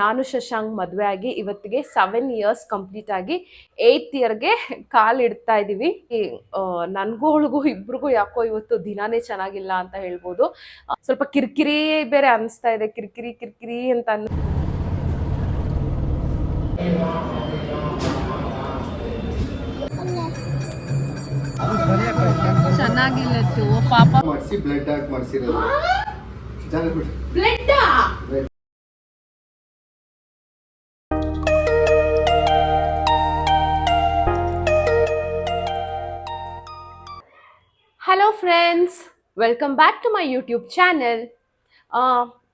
ನಾನು ಶಶಾಂಕ್ ಮದುವೆ ಆಗಿ ಇವತ್ತಿಗೆ ಸೆವೆನ್ ಇಯರ್ಸ್ ಕಂಪ್ಲೀಟ್ ಆಗಿ ಏಯ್ತ್ ಇಯರ್ಗೆ ಕಾಲ್ ಇಡ್ತಾ ಇದ್ದೀವಿ ನನಗೂ ಅವಳಿಗೂ ಇಬ್ರಿಗೂ ಯಾಕೋ ಇವತ್ತು ದಿನಾನೇ ಚೆನ್ನಾಗಿಲ್ಲ ಅಂತ ಹೇಳ್ಬೋದು. ಸ್ವಲ್ಪ ಕಿರಿಕಿರಿ ಬೇರೆ ಅನಿಸ್ತಾ ಇದೆ. ಕಿರಿಕಿರಿ ಕಿರಿಕಿರಿ ಅಂತ ಅನ್ ಚೆನ್ನಾಗಿಲ್ಲ ಪಾಪ. ಮಾಡಿಸಿ ಬ್ಲಡ್ ಹಾಕಿ ಮಾಡಿಸಿರೋದು. Blood hello friends welcome back to my YouTube channel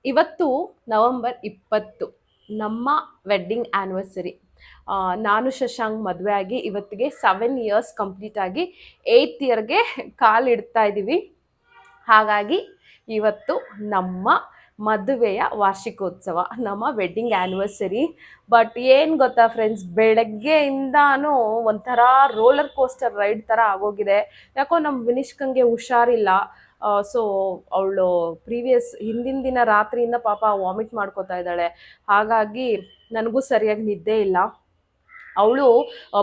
ಇವತ್ತು ನವಂಬರ್ ಇಪ್ಪತ್ತು, ನಮ್ಮ ವೆಡ್ಡಿಂಗ್ ಆ್ಯನಿವರ್ಸರಿ ನಾನು ಶಶಾಂಕ್ ಮದುವೆ ಆಗಿ ಇವತ್ತಿಗೆ ಸೆವೆನ್ ಇಯರ್ಸ್ ಕಂಪ್ಲೀಟ್ ಆಗಿ ಏಯ್ತ್ ಇಯರ್ಗೆ ಕಾಲ್ ಇಡ್ತಾ ಇದ್ದೀವಿ ಹಾಗಾಗಿ ಇವತ್ತು ನಮ್ಮ ಮದುವೆಯ ವಾರ್ಷಿಕೋತ್ಸವ, ನಮ್ಮ ವೆಡ್ಡಿಂಗ್ ಆ್ಯನಿವರ್ಸರಿ ಬಟ್ ಏನು ಗೊತ್ತಾ ಫ್ರೆಂಡ್ಸ್ ಬೆಳಗ್ಗೆಯಿಂದಾನು ಒಂಥರ ರೋಲರ್ ಕೋಸ್ಟರ್ ರೈಡ್ ಥರ ಆಗೋಗಿದೆ. ಯಾಕೋ ನಮ್ಮ ವಿನಿಷ್ಕಂಗೆ ಹುಷಾರಿಲ್ಲ. ಸೊ ಅವಳು ಪ್ರೀವಿಯಸ್ ಹಿಂದಿನ ದಿನ ರಾತ್ರಿಯಿಂದ ಪಾಪ ವಾಮಿಟ್ ಮಾಡ್ಕೋತಾ ಇದ್ದಾಳೆ. ಹಾಗಾಗಿ ನನಗೂ ಸರಿಯಾಗಿ ನಿದ್ದೆ ಇಲ್ಲ. ಅವಳು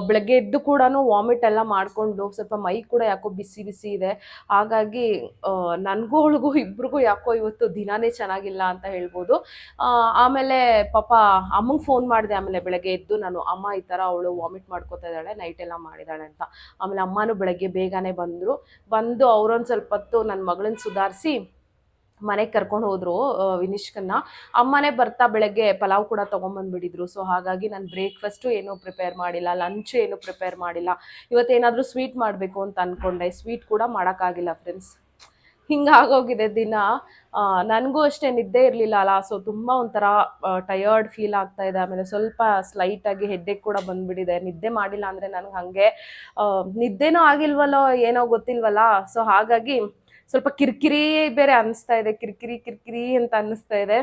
ಬೆಳಗ್ಗೆ ಎದ್ದು ಕೂಡ ವಾಮಿಟ್ ಎಲ್ಲ ಮಾಡಿಕೊಂಡು ಸ್ವಲ್ಪ ಮೈ ಕೂಡ ಯಾಕೋ ಬಿಸಿ ಬಿಸಿ ಇದೆ. ಹಾಗಾಗಿ ನನಗೂ ಅವಳಿಗೂ ಇಬ್ರಿಗೂ ಯಾಕೋ ಇವತ್ತು ದಿನಾನೇ ಚೆನ್ನಾಗಿಲ್ಲ ಅಂತ ಹೇಳ್ಬೋದು. ಆಮೇಲೆ ಪಾಪ ಅಮ್ಮಂಗೆ ಫೋನ್ ಮಾಡಿದೆ, ಆಮೇಲೆ ಬೆಳಗ್ಗೆ ಎದ್ದು ನಾನು, ಅಮ್ಮ, ಈ ಥರ ಅವಳು ವಾಮಿಟ್ ಮಾಡ್ಕೋತಾ ಇದ್ದಾಳೆ ನೈಟ್ ಎಲ್ಲ ಮಾಡಿದ್ದಾಳೆ ಅಂತ. ಆಮೇಲೆ ಅಮ್ಮನೂ ಬೆಳಗ್ಗೆ ಬೇಗನೆ ಬಂದರು. ಬಂದು ಅವರೊಂದು ಸ್ವಲ್ಪ ಹೊತ್ತು ನನ್ನ ಮಗಳನ್ನ ಸುಧಾರಿಸಿ ಮನೆಗೆ ಕರ್ಕೊಂಡು ಹೋದ್ರು ವಿನಿಷ್ಕನ್ನ ಅಮ್ಮನೇ ಬರ್ತಾ ಬೆಳಗ್ಗೆ ಪಲಾವ್ ಕೂಡ ತೊಗೊಂಬಂದ್ಬಿಟ್ಟಿದ್ರು. ಸೊ ಹಾಗಾಗಿ ನಾನು ಬ್ರೇಕ್ಫಾಸ್ಟು ಏನೂ ಪ್ರಿಪೇರ್ ಮಾಡಿಲ್ಲ ಲಂಚ್ ಏನು ಪ್ರಿಪೇರ್ ಮಾಡಿಲ್ಲ. ಇವತ್ತೇನಾದರೂ ಸ್ವೀಟ್ ಮಾಡಬೇಕು ಅಂತ ಅಂದ್ಕೊಂಡೆ ಸ್ವೀಟ್ ಕೂಡ ಮಾಡೋಕ್ಕಾಗಿಲ್ಲ ಫ್ರೆಂಡ್ಸ್ ಹಿಂಗಾಗೋಗಿದೆ ದಿನ. ನನಗೂ ಅಷ್ಟೇ ನಿದ್ದೆ ಇರಲಿಲ್ಲ ಅಲ್ಲ. ಸೊ ತುಂಬ ಒಂಥರ ಟಯರ್ಡ್ ಫೀಲ್ ಆಗ್ತಾ ಇದೆ. ಆಮೇಲೆ ಸ್ವಲ್ಪ ಸ್ಲೈಟಾಗಿ ಹೆಡ್ಡೇಕ್ ಕೂಡ ಬಂದ್ಬಿಟ್ಟಿದೆ. ನಿದ್ದೆ ಮಾಡಿಲ್ಲ ಅಂದರೆ ನನಗೆ ಹಾಗೆ ನಿದ್ದೆನೂ ಆಗಿಲ್ವಲ್ಲೋ ಏನೋ ಗೊತ್ತಿಲ್ವಲ್ಲ. ಸೊ ಹಾಗಾಗಿ ಸ್ವಲ್ಪ ಕಿರಿಕಿರಿ ಬೇರೆ ಅನಿಸ್ತಾ ಇದೆ. ಕಿರಿಕಿರಿ ಕಿರಿಕಿರಿ ಅಂತ ಅನ್ನಿಸ್ತಾ ಇದೆ.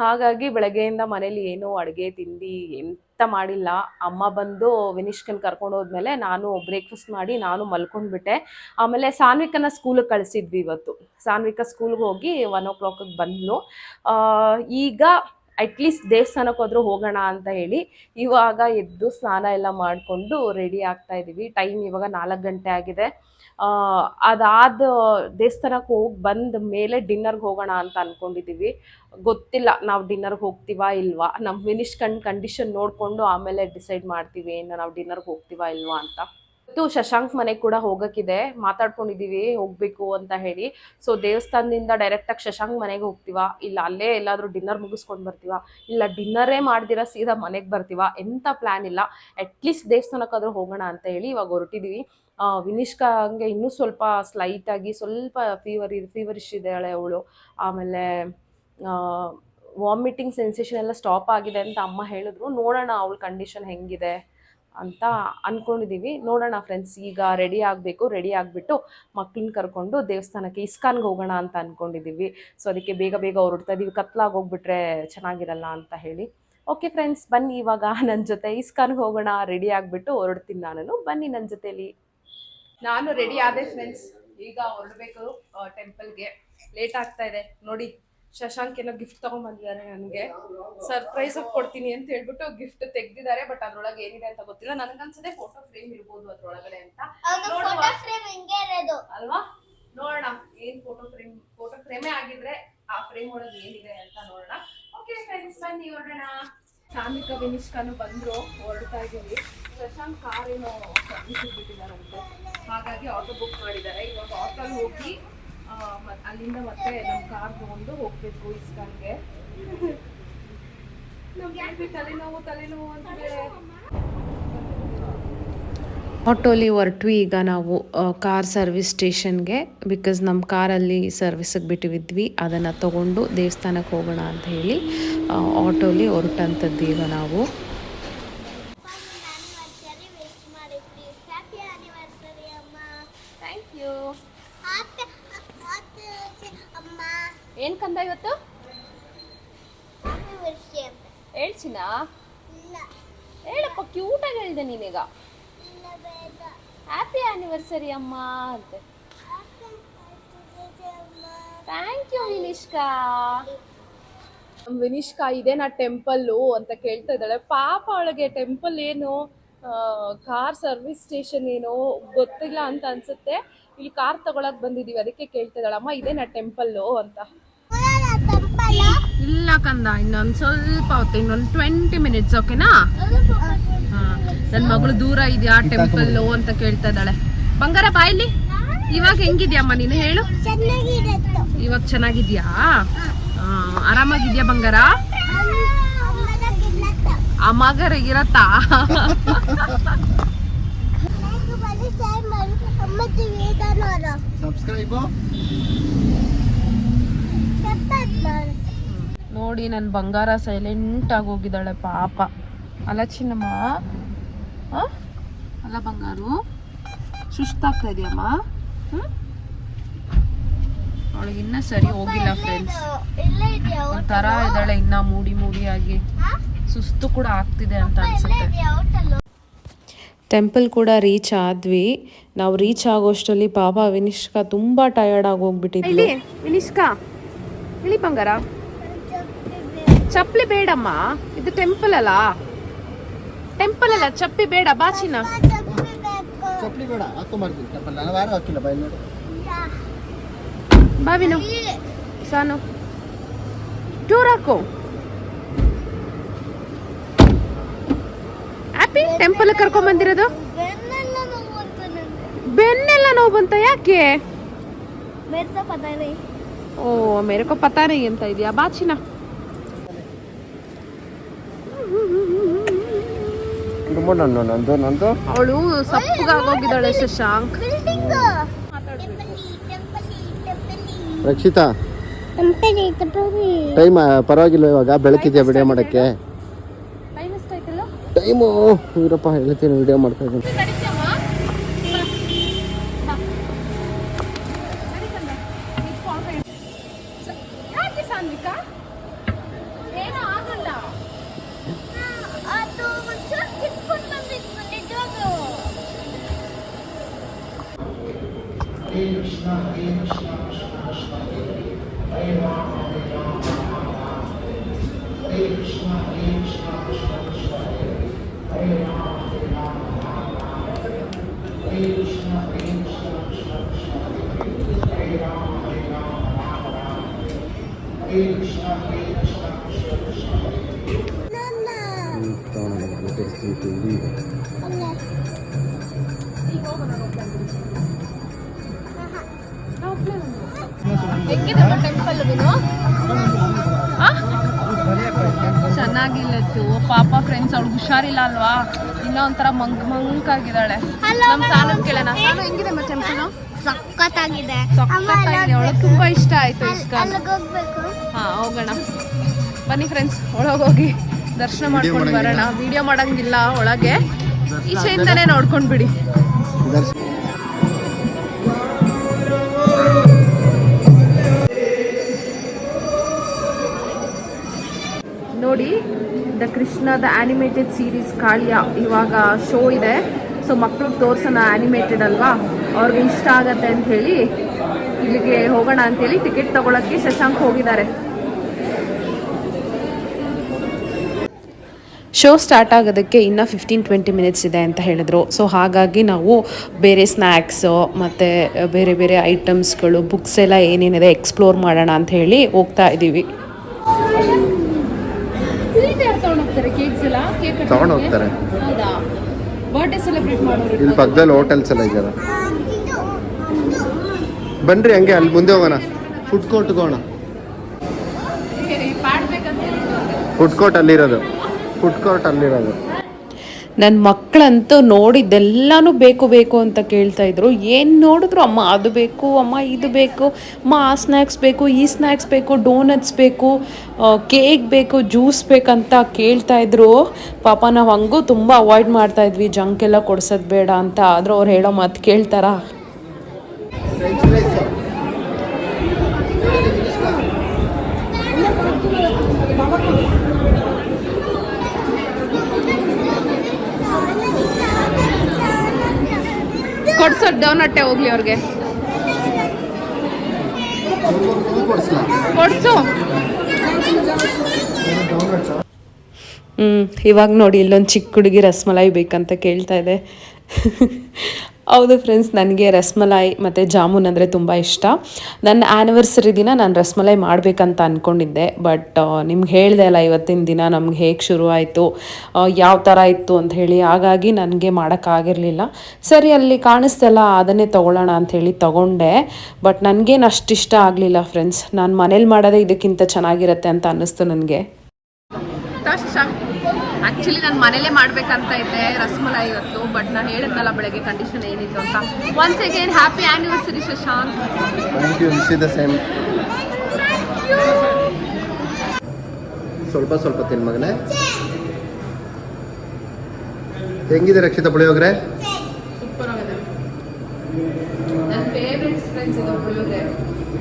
ಹಾಗಾಗಿ ಬೆಳಗ್ಗೆಯಿಂದ ಮನೇಲಿ ಏನೂ ಅಡುಗೆ, ತಿಂಡಿ ಎಂತ ಮಾಡಿಲ್ಲ. ಅಮ್ಮ ಬಂದು ವಿನಿಷ್ಕನ್ ಕರ್ಕೊಂಡು ಹೋದ್ಮೇಲೆ ನಾನು ಬ್ರೇಕ್ಫಾಸ್ಟ್ ಮಾಡಿ ನಾನು ಮಲ್ಕೊಂಡ್ಬಿಟ್ಟೆ. ಆಮೇಲೆ ಸಾನ್ವಿಕನ ಸ್ಕೂಲಿಗೆ ಕಳಿಸಿದ್ವಿ ಇವತ್ತು. ಸಾನ್ವಿಕ ಸ್ಕೂಲ್ಗೆ ಹೋಗಿ ಒನ್ ಓ ಕ್ಲಾಕಿಗೆ ಬಂದ್ಲು. ಈಗ ಅಟ್ಲೀಸ್ಟ್ ದೇವಸ್ಥಾನಕ್ಕೆ ಹೋದ್ರೂ ಹೋಗೋಣ ಅಂತ ಹೇಳಿ ಇವಾಗ ಎದ್ದು ಸ್ನಾನ ಎಲ್ಲ ಮಾಡಿಕೊಂಡು ರೆಡಿ ಆಗ್ತಾ ಇದ್ದೀವಿ ಟೈಮ್ ಇವಾಗ ನಾಲ್ಕು ಗಂಟೆ ಆಗಿದೆ. ಅದಾದ ದೇವಸ್ಥಾನಕ್ಕೆ ಹೋಗಿ ಬಂದ ಮೇಲೆ ಡಿನ್ನರ್ಗೆ ಹೋಗೋಣ ಅಂತ ಅಂದ್ಕೊಂಡಿದ್ದೀವಿ ಗೊತ್ತಿಲ್ಲ ನಾವು ಡಿನ್ನರ್ಗೆ ಹೋಗ್ತೀವಾ ಇಲ್ವಾ? ನಮ್ಮ ವಿನಿಶ್ ಕಣ್ ಕಂಡೀಷನ್ ನೋಡಿಕೊಂಡು ಆಮೇಲೆ ಡಿಸೈಡ್ ಮಾಡ್ತೀವಿ ಏನು ನಾವು ಡಿನ್ನರ್ಗೆ ಹೋಗ್ತೀವಾ ಇಲ್ವಾ ಅಂತ. ಇವತ್ತು ಶಶಾಂಕ್ ಮನೆಗೆ ಕೂಡ ಹೋಗೋಕ್ಕಿದೆ. ಮಾತಾಡ್ಕೊಂಡಿದ್ದೀವಿ ಹೋಗಬೇಕು ಅಂತ ಹೇಳಿ. ಸೊ ದೇವಸ್ಥಾನದಿಂದ ಡೈರೆಕ್ಟಾಗಿ ಶಶಾಂಕ್ ಮನೆಗೆ ಹೋಗ್ತೀವಾ? ಇಲ್ಲ, ಅಲ್ಲೇ ಎಲ್ಲಾದರೂ ಡಿನ್ನರ್ ಮುಗಿಸ್ಕೊಂಡು ಬರ್ತೀವಾ? ಇಲ್ಲ ಡಿನ್ನರೇ ಮಾಡ್ದಿರ ಸೀದಾ ಮನೆಗೆ ಬರ್ತೀವಾ? ಎಂಥ ಪ್ಲ್ಯಾನ್ ಇಲ್ಲ. ಅಟ್ಲೀಸ್ಟ್ ದೇವಸ್ಥಾನಕ್ಕಾದರೂ ಹೋಗೋಣ ಅಂತ ಹೇಳಿ ಇವಾಗ ಹೊರಟಿದ್ದೀವಿ ವಿನಿಷ್ಕಾ ಹಂಗೆ ಇನ್ನೂ ಸ್ವಲ್ಪ ಸ್ಲೈಟಾಗಿ ಸ್ವಲ್ಪ ಫೀವರ್ ಇದು ಫೀವರಿಶ್ ಇದ್ದಾಳೆ ಅವಳು. ಆಮೇಲೆ ವಾಮಿಟಿಂಗ್ ಸೆನ್ಸೇಷನ್ ಎಲ್ಲ ಸ್ಟಾಪ್ ಆಗಿದೆ ಅಂತ ಅಮ್ಮ ಹೇಳಿದ್ರು. ನೋಡೋಣ ಅವಳ ಕಂಡೀಷನ್ ಹೆಂಗಿದೆ ಅಂತ ಅಂದ್ಕೊಂಡಿದ್ದೀವಿ ನೋಡೋಣ ಫ್ರೆಂಡ್ಸ್ ಈಗ ರೆಡಿ ಆಗಬೇಕು ರೆಡಿ ಆಗಿಬಿಟ್ಟು ಮಕ್ಕಳನ್ನ ಕರ್ಕೊಂಡು ದೇವಸ್ಥಾನಕ್ಕೆ, ಇಸ್ಕಾನ್ಗೆ ಹೋಗೋಣ ಅಂತ ಅಂದ್ಕೊಂಡಿದ್ದೀವಿ ಸೊ ಅದಕ್ಕೆ ಬೇಗ ಬೇಗ ಹೊರಡ್ತಾ ಇದ್ದೀವಿ ಕತ್ಲಾಗಿ ಹೋಗ್ಬಿಟ್ರೆ ಚೆನ್ನಾಗಿರಲ್ಲ ಅಂತ ಹೇಳಿ. ಓಕೆ ಫ್ರೆಂಡ್ಸ್ ಬನ್ನಿ ಇವಾಗ ನನ್ನ ಜೊತೆ. ಇಸ್ಕಾನ್ಗೆ ಹೋಗೋಣ ರೆಡಿ ಆಗಿಬಿಟ್ಟು ಹೊರಡ್ತೀನಿ ನಾನು ಬನ್ನಿ ನನ್ನ ಜೊತೆಲಿ. ನಾನು ರೆಡಿ ಆದೆ ಫ್ರೆಂಡ್ಸ್ ಈಗ ಹೊರಡಬೇಕು ಟೆಂಪಲ್ಗೆ ಲೇಟ್ ಆಗ್ತಾ ಇದೆ. ನೋಡಿ ಶಶಾಂಕ್ ಏನೋ ಗಿಫ್ಟ್ ತಗೊಂಡ್ಬಂದಿದ್ದಾರೆ ನನಗೆ. ಸರ್ಪ್ರೈಸ್ ಆಗಿ ಕೊಡ್ತೀನಿ ಅಂತ ಹೇಳ್ಬಿಟ್ಟು ಗಿಫ್ಟ್ ತೆಗ್ದಿದ್ದಾರೆ ಬಟ್ ಅದ್ರೊಳಗೆ ಏನಿದೆ ಅಂತ ಗೊತ್ತಿಲ್ಲ. ನನಗನ್ಸದೆ ಫೋಟೋ ಫ್ರೇಮ್ ಇರ್ಬೋದು ಅದ್ರೊಳಗಡೆ ಅಂತ. ಅಲ್ವಾ? ನೋಡೋಣ. ಏನ್ ಫೋಟೋ ಫ್ರೇಮ್ ಫೋಟೋ ಫ್ರೇಮೇ ಆಗಿದ್ರೆ ಆ ಫ್ರೇಮ್ ಒಳಗೆ ಏನಿದೆ ಅಂತ ನೋಡೋಣ. ಓಕೆ ಫ್ರೆಂಡ್ಸ್ ಬನ್ನಿ ಹೊರಡೋಣ. ಸಾಂಬಿಕಾ ವಿನಿಷ್ಕಾನು ಬಂದ್ರು, ಹೊರಡ್ತಾ ಇದ್ದೀವಿ. ಶಶಾಂಕ್ ಕಾರ್ ಏನೋ ಸರ್ವಿಸ್ ಬಿಟ್ಟಿದ್ದಾರಂತೆ. ಹಾಗಾಗಿ ಆಟೋ ಬುಕ್ ಮಾಡಿದ್ದಾರೆ. ಇವಾಗ ಆಟೋಲ್ಲಿ ಹೋಗಿ ಅಲ್ಲಿಂದ ಮತ್ತೆ ನಮ್ಮ ಕಾರ್ ತಗೊಂಡು ಹೋಗ್ಬೇಕು ಇಸ್ಕಾನ್ಗೆ. ಅಂತಿದೆ ಆಟೋಲಿ ಹೊರಟ್ವಿ ಈಗ ನಾವು ಕಾರ್ ಸರ್ವಿಸ್ ಸ್ಟೇಷನ್ಗೆ ಬಿಕಾಸ್ ನಮ್ಮ ಕಾರಲ್ಲಿ ಸರ್ವಿಸಿಗೆ ಬಿಟ್ಟಿದ್ವಿ ಅದನ್ನು ತಗೊಂಡು ದೇವಸ್ಥಾನಕ್ಕೆ ಹೋಗೋಣ ಅಂತ ಹೇಳಿ. ಆಟೋಲಿ ಹೊರಟಂಥದ್ದು ಈಗ ನಾವು. ಆನಿವರ್ಸರಿ ವಿಶ್ ಮಾಡಿ ಹ್ಯಾಪಿ ಆನಿವರ್ಸರಿ ಅಮ್ಮ ಥ್ಯಾಂಕ್ ಯು ಹ್ಯಾಪಿ ಅಮ್ಮ ಏನ್ ಕಂದ ಇವತ್ತು ಹೇಳ್ಸಿನ ಹೇಳಪ್ಪ ಕ್ಯೂಟಾಗಿ ಹೇಳಿದೆ ನೀನೀಗ. ಹ್ಯಾಪಿ ಆನಿವರ್ಸರಿ ಅಮ್ಮ ಅಂತ. ಥ್ಯಾಂಕ್ ಯು ವಿನಿಷ್ಕಾ ವಿನಿಷ್ಕಾ ಇದೇನಾ ಟೆಂಪಲ್ಲು ಅಂತ ಕೇಳ್ತಾ ಇದ್ದಾಳೆ. ಪಾಪ ಅವಳಿಗೆ ಟೆಂಪಲ್ ಏನು ಕಾರ್ ಸರ್ವಿಸ್ ಸ್ಟೇಷನ್ ಏನೋ ಗೊತ್ತಿಲ್ಲ ಅಂತ ಅನ್ಸುತ್ತೆ. ಇಲ್ಲಿ ಕಾರ್ ತಗೊಳಕ್ ಬಂದಿದೀವಿ ಅದಕ್ಕೆ ಕೇಳ್ತಾ ಇದ್ದಾಳೆ. ಅಮ್ಮ ಇದೇನಾ ಟೆಂಪಲ್ಲು ಅಂತ. ಇಲ್ಲ ಕಂದ ಇನ್ನೊಂದು ಸ್ವಲ್ಪ ಹೊತ್ತು ಇನ್ನೊಂದು ಟ್ವೆಂಟಿ ಮಿನಿಟ್ಸ್ ಓಕೆನಾ ನನ್ನ ಮಗಳು ದೂರ ಇದೆಯಾ ಟೆಂಪಲ್ ಅಂತ ಕೇಳ್ತಾ ಇದ್ದಾಳೆ. ಬಂಗಾರ ಬಾಯ್ಲಿ ಇವಾಗ ಹೆಂಗಿದ್ಯಮ್ಮ ನೀನು ಹೇಳು. ಇವಾಗ ಚೆನ್ನಾಗಿದ್ಯಾ? ಆರಾಮಾಗಿದ್ಯಾ ಬಂಗಾರ? ಅಮ್ಮನಗಿಲ್ಲತ್ತ ಅಮ್ಮಗರ ಇರತ್ತಾ? ನನಗೆ ಬರೀ ಶೇರ್ ಮಾಡಿ ಅಮ್ಮದ್ದು ವೇದ ನೋಡ ನನ್ನ ಬಂಗಾರ ಸೈಲೆಂಟ್ ಆಗಿ ಹೋಗಿದ್ದಾಳೆ ಪಾಪ. ಅಲ್ಲ ಚಿನ್ನಮ್ಮ? ಅಲ್ಲ ಬಂಗಾರು? ಸುಸ್ತಾಗ್ತಾ ಇದೆಯಮ್ಮ? ಅವಳಿಗೆ ಇನ್ನ ಸರಿ ಹೋಗಿಲ್ಲ ಫ್ರೆಂಡ್ಸ್ ಒಂಥರ ಇದ್ದಾಳೆ ಇನ್ನ ಮೂಡಿ ಮೂಡಿಯಾಗಿ. ಸುಸ್ತು ಕೂಡ ಆಗ್ತಿದೆ ಅಂತ ಅನ್ಸುತ್ತೆ. ಟೆಂಪಲ್ ಕೂಡ ರೀಚ್ ಆದ್ವಿ. ನಾವು ರೀಚ್ ಆಗೋಷ್ಟರಲ್ಲಿ ಪಾಪ ವಿನಿಷ್ಕಾ ತುಂಬ ಟಯರ್ಡ್ ಆಗಿ ಹೋಗ್ಬಿಟ್ಟಿದ್ವಿ ಇಲ್ಲಿ ವಿನಿಷ್ಕಾ ಇಳಿ ಬಂಗಾರ. ಚಪ್ಪಲಿ ಬೇಡಮ್ಮ. ಇದು ಟೆಂಪಲ್ ಅಲ್ಲ. ಟೆಂಪಲ್ ಅಲ್ಲ ಚಪ್ಪಲಿ ಬೇಡ ಬಾಚಿನ. ಚಪ್ಪಲಿ ಬೇಡ ಹಾಕೊಂಬರ್ತೀನಿ ಟೆಂಪಲ್ ನಾನು ಯಾರು ಹಾಕಿಲ್ಲ ಬಾವಿನು ಸಾನು ಟೂರ್ ಹಾಕು ಹ್ಯಾಪಿ ಟೆಂಪಲ್ ಕರ್ಕೊಂಡ್ ಬಂದಿರೋದು ಬೆನ್ನೆಲ್ಲ ನೋವು ಬಂತ ಯಾಕೆ ಓ ಮೇರೆಕೋ ಪತಾನೆ ಅಂತ ಇದೆಯಾ ಬಾಚಿನ ನಂದು ನಂದು ನಂದು ಅವಳು ಸಪ್ಪಗಾಗೋಗಿದ್ದಾಳೆ ಶಶಾಂಕ್ ರಕ್ಷಿತಾ ಟೈಮ್ ಪರವಾಗಿಲ್ಲ ಇವಾಗ ಬೆಳಕಿದ್ಯಾ ವಿಡಿಯೋ ಮಾಡೋಕ್ಕೆ? ಟೈಮು ಇವರಪ್ಪ ಹೇಳ್ತೀನಿ ವಿಡಿಯೋ ಮಾಡ್ತಾ ಇದ್ದೀನಿ. ಟೆಂಪಲ್ ಚೆನ್ನಾಗಿಲ್ಲ ಪಾಪ ಫ್ರೆಂಡ್ಸ್ ಅವ್ಳಿಗೆ ಹುಷಾರಿಲ್ಲ ಅಲ್ವಾ? ಇನ್ನೂ ಒಂಥರ ಮಂಕ್ ಮಂಕ್ ಆಗಿದ್ದಾಳೆ. ನಮ್ ಸಾನು ಕೇಳೋಣ. ಹೆಂಗಿದೆ ಮತ್ತೆ ಸಖತ್ತಾಗಿದೆ. ಸಖತ್ತಾಗಿದೆ. ಅವಳಿಗೆ ತುಂಬಾ ಇಷ್ಟ ಆಯ್ತು ಇಷ್ಟ ಹಾ ಹೋಗೋಣ. ಬನ್ನಿ ಫ್ರೆಂಡ್ಸ್ ಹೋಗಿ ದರ್ಶನ ಮಾಡ್ಕೊಂಡು ಬರೋಣ. ವಿಡಿಯೋ ಮಾಡಂಗಿಲ್ಲ ಒಳಗೆ. ಈಚೆಯಿಂದನೇ ನೋಡ್ಕೊಂಡು ಬಿಡಿ ಕೃಷ್ಣದ ಆ್ಯನಿಮೇಟೆಡ್ ಸೀರೀಸ್ ಕಾಳಿಯ ಇವಾಗ ಶೋ ಇದೆ. ಸೊ ಮಕ್ಕಳು ತೋರ್ಸೋಣ ಆನಿಮೇಟೆಡ್ ಅಲ್ವಾ? ಅವ್ರಿಗೆ ಇಷ್ಟ ಆಗತ್ತೆ ಅಂತ ಹೇಳಿ ಇಲ್ಲಿಗೆ ಹೋಗೋಣ ಅಂತೇಳಿ ಟಿಕೆಟ್ ತಗೊಳಕ್ಕೆ ಶಶಾಂಕ್ ಹೋಗಿದ್ದಾರೆ. ಶೋ ಸ್ಟಾರ್ಟ್ ಆಗೋದಕ್ಕೆ ಇನ್ನೂ ಫಿಫ್ಟೀನ್ ಟ್ವೆಂಟಿ ಮಿನಿಟ್ಸ್ ಇದೆ ಅಂತ ಹೇಳಿದ್ರು. ಸೊ ಹಾಗಾಗಿ ನಾವು ಬೇರೆ ಸ್ನ್ಯಾಕ್ಸು ಮತ್ತು ಬೇರೆ ಬೇರೆ ಐಟಮ್ಸ್ಗಳು ಬುಕ್ಸ್ ಎಲ್ಲ ಏನೇನಿದೆ ಎಕ್ಸ್ಪ್ಲೋರ್ ಮಾಡೋಣ ಅಂತ ಹೇಳಿ ಹೋಗ್ತಾ ಇದ್ದೀವಿ ಹೋಗ್ತಾರೆ ಕೇಕ್ಸ್ ಎಲ್ಲ ಕೇಕ್ ತಗೊಂಡು ಹೋಗ್ತಾರೆ. ಹೌದಾ? ಬರ್ಡೇ ಸೆಲೆಬ್ರೇಟ್ ಮಾಡೋರು ಇಲ್ಲಿ ಪಕ್ಕದಲ್ಲಿ ಹೋಟೆಲ್ಸ್ ಎಲ್ಲ ಇದ್ದಾರೆ ಬನ್ರಿ ಹಂಗೆ ಅಲ್ಲಿ ಮುಂದೆ ಹೋಗೋಣ. ಫುಡ್ ಕೋರ್ಟ್ ಹೋಗೋಣ. ಫುಡ್ ಕೋರ್ಟ್ ಅಲ್ಲಿರೋದು. ಫುಡ್ ಕೋರ್ಟ್ ಅಲ್ಲಿರೋದು. ನನ್ನ ಮಕ್ಕಳಂತೂ ನೋಡಿದ್ದೆಲ್ಲನೂ ಬೇಕು ಬೇಕು ಅಂತ ಕೇಳ್ತಾ ಇದ್ರು. ಏನು ನೋಡಿದ್ರು? ಅಮ್ಮ, ಅದು ಬೇಕು, ಅಮ್ಮ, ಇದು ಬೇಕು, ಅಮ್ಮ, ಆ ಸ್ನ್ಯಾಕ್ಸ್ ಬೇಕು, ಈ ಸ್ನ್ಯಾಕ್ಸ್ ಬೇಕು, ಡೋನಟ್ಸ್ ಬೇಕು ಕೇಕ್ ಬೇಕು, ಜ್ಯೂಸ್ ಬೇಕಂತ ಕೇಳ್ತಾ ಇದ್ರು. ಪಾಪ ನಾವು ಹಂಗೂ ತುಂಬ ಅವಾಯ್ಡ್ ಮಾಡ್ತಾ ಇದ್ವಿ. ಜಂಕ್ ಎಲ್ಲ ಕೊಡ್ಸೋದು ಬೇಡ ಅಂತ. ಆದರೂ ಅವ್ರು ಹೇಳೋ ಮಾತು ಕೇಳ್ತಾರಾ? ಕೊಡ್ಸೋದು ಹೊಟ್ಟೆ ಹೋಗ್ಲಿ ಅವ್ರಿಗೆ. ಕೊಡ್ಸು. ಹ್ಮ್, ಇವಾಗ ನೋಡಿ ಇಲ್ಲೊಂದು ಚಿಕ್ಕ ಹುಡುಗಿ ರಸ್ಮಲಾಯಿ ಬೇಕಂತ ಕೇಳ್ತಾ ಇದೆ. ಹೌದು ಫ್ರೆಂಡ್ಸ್ ನನಗೆ ರಸ್ಮಲಾಯಿ ಮತ್ತು ಜಾಮೂನ್ ಅಂದರೆ ತುಂಬ ಇಷ್ಟ. ನನ್ನ ಆ್ಯನಿವರ್ಸರಿ ದಿನ ನಾನು ರಸ್ಮಲಾಯಿ ಮಾಡಬೇಕಂತ ಅಂದ್ಕೊಂಡಿದ್ದೆ ಬಟ್ ನಿಮ್ಗೆ ಹೇಳಿದೆ ಅಲ್ಲ ಇವತ್ತಿನ ದಿನ ನಮ್ಗೆ ಹೇಗೆ ಶುರು ಆಯಿತು ಯಾವ ಥರ ಇತ್ತು ಅಂತ ಹೇಳಿ, ಹಾಗಾಗಿ ನನಗೆ ಮಾಡೋಕ್ಕಾಗಿರಲಿಲ್ಲ ಸರಿ, ಅಲ್ಲಿ ಕಾಣಿಸ್ತಲ್ಲ ಅದನ್ನೇ ತೊಗೊಳ್ಳೋಣ ಅಂಥೇಳಿ ತೊಗೊಂಡೆ ಬಟ್ ನನಗೇನು ಅಷ್ಟು ಇಷ್ಟ ಆಗಲಿಲ್ಲ ಫ್ರೆಂಡ್ಸ್ ನಾನು ಮನೇಲಿ ಮಾಡೋದೇ ಇದಕ್ಕಿಂತ ಚೆನ್ನಾಗಿರುತ್ತೆ ಅಂತ ಅನ್ನಿಸ್ತು ನನಗೆ. ಆಕ್ಚುಲಿ ನಾನು ಮನೇಲೇ ಮಾಡ್ಬೇಕಂತ ಇದ್ದೆ ರಸಮಲೈ ಇವತ್ತು ಬಟ್ ನಾನು ಹೇಳಿದ್ನಲ್ಲ ಬೆಳಗ್ಗೆ ಕಂಡೀಷನ್ ಏನಿತ್ತು ಅಂತ. Once again happy anniversary Shashank. Thank you wish the same ಸ್ವಲ್ಪ ಸ್ವಲ್ಪ ತಿನ್ ಮಗನೇ. ಹೆಂಗಿದೆ ರಕ್ಷಿತ ಪುಳಿಯೋಗರೆ?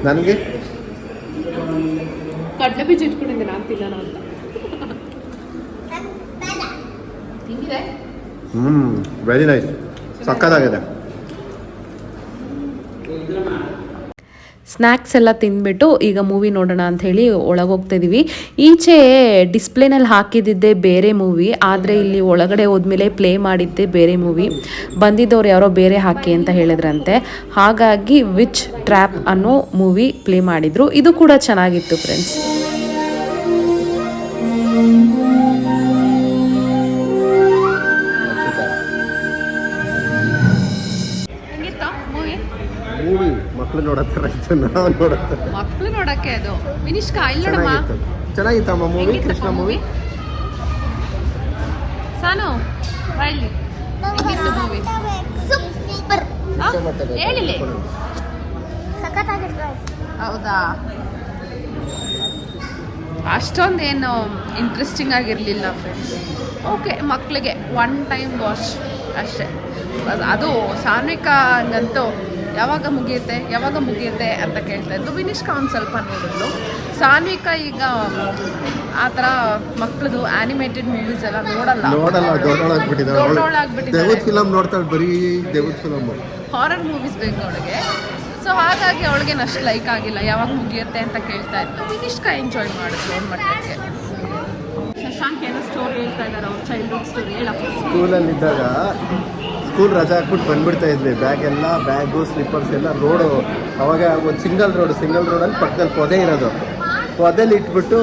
ನನಗೆ? ಕಡಲೆ ಬೀಜ ಇಟ್ಕೊಂಡಿದ್ದೆ ನಾನು ತಿನ್ನೋಣ ಅಂತ. ಹಿಂಗಿದೆ ಹ್ಞೂ ವೆರಿ ನೈಸ್ ಸಕ್ಕತ್ತಾಗಿದೆ ಸ್ನ್ಯಾಕ್ಸ್ ಎಲ್ಲ ತಿಂದ್ಬಿಟ್ಟು ಈಗ ಮೂವಿ ನೋಡೋಣ ಅಂತ ಹೇಳಿ ಒಳಗೆ ಹೋಗ್ತಾ ಇದೀವಿ. ಈಚೆ ಡಿಸ್ಪ್ಲೇನಲ್ಲಿ ಹಾಕಿದ್ದಿದ್ದೆ ಬೇರೆ ಮೂವಿ ಆದರೆ ಇಲ್ಲಿ ಒಳಗಡೆ ಹೋದ್ಮೇಲೆ ಪ್ಲೇ ಮಾಡಿದ್ದೆ ಬೇರೆ ಮೂವಿ ಬಂದಿದ್ದವ್ರು ಯಾರೋ ಬೇರೆ ಹಾಕಿ ಅಂತ ಹೇಳಿದ್ರಂತೆ. ಹಾಗಾಗಿ ವಿಚ್ ಟ್ರ್ಯಾಪ್ ಅನ್ನೋ ಮೂವಿ ಪ್ಲೇ ಮಾಡಿದ್ರು. ಇದು ಕೂಡ ಚೆನ್ನಾಗಿತ್ತು ಫ್ರೆಂಡ್ಸ್ ಮಕ್ಕಳು ನೋಡತ್ತರ ಇತ್ತು ನಾವು ನೋಡತ್ತರ. ಮಕ್ಕಳು ನೋಡಕ್ಕೆ ಅದು. ವಿನಿಷ್ಕಾ ಇಲ್ಲಿ ನೋಡಮ್ಮ. ಚೆನ್ನಾಗಿತ್ತು. ಚೆನ್ನಾಗಿತ್ತಮ್ಮ ಮೂವಿ ಕೃಷ್ಣ ಮೂವಿ ಸಾನು ಬಾಯ್ಲಿ ಹೆಂಗಿತ್ತು ಮೂವಿ ಸೂಪರ್. ಹೇಳಿಲ್ಲ. ಹೌದಾ? ಅಷ್ಟೊಂದೇನು ಇಂಟ್ರೆಸ್ಟಿಂಗ್ ಆಗಿರಲಿಲ್ಲ ಫ್ರೆಂಡ್ಸ್ ಓಕೆ ಮಕ್ಕಳಿಗೆ ಒನ್ ಟೈಮ್ ವಾಶ್ ಅಷ್ಟೇ. ಅದು ಅದು ಸಾನ್ವಿಕಂಗಂತೂ ಯಾವಾಗ ಮುಗಿಯುತ್ತೆ ಯಾವಾಗ ಮುಗಿಯುತ್ತೆ ಅಂತ ಕೇಳ್ತಾ ಇದ್ದು ವಿನಿಷ್ಕಾ ಒಂದು ಸ್ವಲ್ಪ ನೋಡಿದ್ಲು. ಸಾನ್ವಿಕ ಈಗ ಆ ಥರ ಮಕ್ಕಳದು ಆನಿಮೇಟೆಡ್ ಮೂವೀಸ್ ಎಲ್ಲ ನೋಡಲ್ಲ. ನೋಡಲ್ಲ. ದೇವದ ಫಿಲಮ್ ನೋಡ್ತಾಳೆ ಬರೀ ದೇವದ ಫಿಲಮ್ ಹಾರರ್ ಮೂವೀಸ್ ಬೇಕು ಅವಳಿಗೆ. ಸೊ ಹಾಗಾಗಿ ಅವಳಿಗೆ ಅಷ್ಟು ಲೈಕ್ ಆಗಿಲ್ಲ. ಯಾವಾಗ ಮುಗಿಯುತ್ತೆ ಅಂತ ಕೇಳ್ತಾ ಇತ್ತು ವಿನಿಷ್ಕಾ ಎಂಜಾಯ್ ಮಾಡಿದ್ರು ಅವ್ರ ಮಟ್ಟಕ್ಕೆ ಶಶಾಂಕ್ ಏನೋ ಸ್ಟೋರಿ ಹೇಳ್ತಾ ಇದ್ದಾರೆ ಅವ್ರ ಚೈಲ್ಡ್ಹುಡ್ ಸ್ಟೋರಿ ಹೇಳಪ್ಪ. ಸ್ಕೂಲಲ್ಲಿದ್ದಾಗ ಸ್ಕೂಲ್ ರಜಾ ಹಾಕ್ಬಿಟ್ಟು ಬಂದ್ಬಿಡ್ತಾ ಇದ್ವಿ. ಬ್ಯಾಗ್ ಎಲ್ಲ, ಬ್ಯಾಗು ಸ್ಲಿಪ್ಪರ್ಸ್ ಎಲ್ಲ ರೋಡು ಅವಾಗ ಒಂದು ಸಿಂಗಲ್ ರೋಡು ಸಿಂಗಲ್ ರೋಡಲ್ಲಿ ಪಕ್ಕದಲ್ಲಿ ಪೊದೆ ಇರೋದು. ಪೊದೆಲಿ ಇಟ್ಬಿಟ್ಟು